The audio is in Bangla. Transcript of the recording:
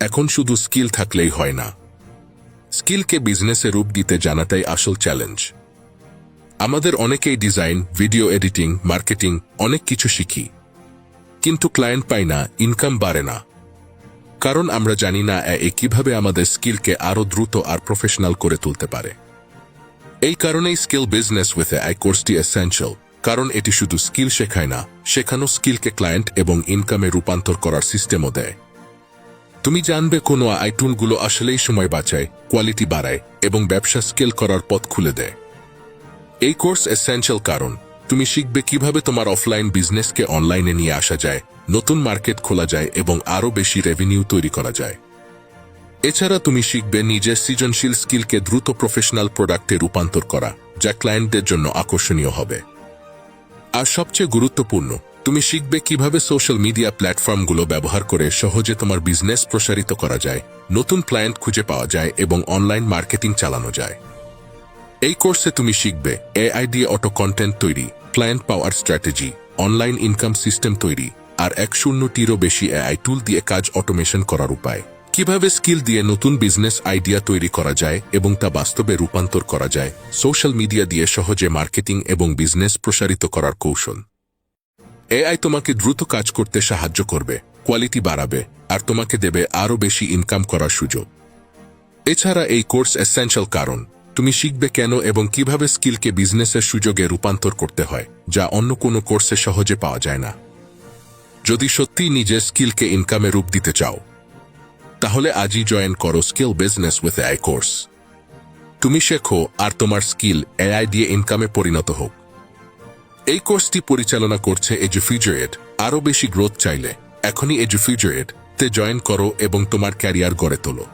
এখন শুধু স্কিল থাকলেই হয় না। স্কিলকে বিজনেসে রূপ দিতে জানাটাই আসল চ্যালেঞ্জ। আমাদের অনেকেই ডিজাইন, ভিডিও এডিটিং, মার্কেটিং অনেক কিছু শিখি। কিন্তু ক্লায়েন্ট পাই না, ইনকাম বাড়ে না। কারণ আমরা জানি না এ কীভাবে আমাদের স্কিলকে আরও দ্রুত আর প্রফেশনাল করে তুলতে পারে। এই কারণেই স্কিল বিজনেস উইথ আই কোর্সটি এসেন্সিয়াল কারণ এটি শুধু স্কিল শেখায় না, শেখানো স্কিলকে ক্লায়েন্ট এবং ইনকামে রূপান্তর করার সিস্টেমও দেয়। তুমি জানবে কোনো আইটুনগুলো আসলেই সময় বাঁচায়, কোয়ালিটি বাড়ায় এবং ব্যবসা স্কেল করার পথ খুলে দেয়। এই কোর্স এসেন্সিয়াল কারণ। তুমি শিখবে কীভাবে তোমার অফলাইন বিজনেসকে অনলাইনে নিয়ে আসা যায়, নতুন মার্কেট খোলা যায় এবং আরও বেশি রেভিনিউ তৈরি করা যায়। এছাড়া তুমি শিখবে নিজের সৃজনশীল স্কিলকে দ্রুত প্রফেশনাল প্রোডাক্টে রূপান্তর করা, যা ক্লায়েন্টদের জন্য আকর্ষণীয় হবে। আর সবচেয়ে গুরুত্বপূর্ণ তুমি শিখবে কীভাবে সোশ্যাল মিডিয়া প্ল্যাটফর্মগুলো ব্যবহার করে সহজে তোমার বিজনেস প্রসারিত করা যায়, নতুন ক্লায়েন্ট খুঁজে পাওয়া যায় এবং অনলাইন মার্কেটিং চালানো যায়। এই কোর্সে তুমি শিখবে এআই দিয়ে অটো কন্টেন্ট তৈরি ক্লায়েন্ট পাওয়ার স্ট্র্যাটেজি অনলাইন ইনকাম সিস্টেম তৈরি, আর এক শূন্যটিরও বেশি এআই টুল দিয়ে কাজ অটোমেশন করার উপায়। কীভাবে স্কিল দিয়ে নতুন বিজনেস আইডিয়া তৈরি করা যায় এবং তা বাস্তবে রূপান্তর করা যায় সোশ্যাল মিডিয়া দিয়ে সহজে মার্কেটিং এবং বিজনেস প্রসারিত করার কৌশল। এআই তোমাকে দ্রুত কাজ করতে সাহায্য করবে কোয়ালিটি বাড়াবে, আর তোমাকে দেবে আরও বেশি ইনকাম করার সুযোগ। এছাড়া এই কোর্স এসেন্সিয়াল কারণ, তুমি শিখবে কেন এবং কীভাবে স্কিলকে বিজনেসের সুযোগে রূপান্তর করতে হয়, যা অন্য কোনো কোর্সে সহজে পাওয়া যায় না। যদি সত্যি নিজের স্কিলকে ইনকামে রূপ দিতে চাও, তাহলে আজই জয়েন করো skill business with AI course তুমি শেখো, আর তোমার স্কিল এআই দিয়ে ইনকামে পরিণত হোক। এই কোর্সটি পরিচালনা করছে এজুফিজুয়েট আরও বেশি গ্রোথ চাইলে এখনই এজুফিজুয়েট তে জয়েন করো এবং তোমার ক্যারিয়ার গড়ে তোলো।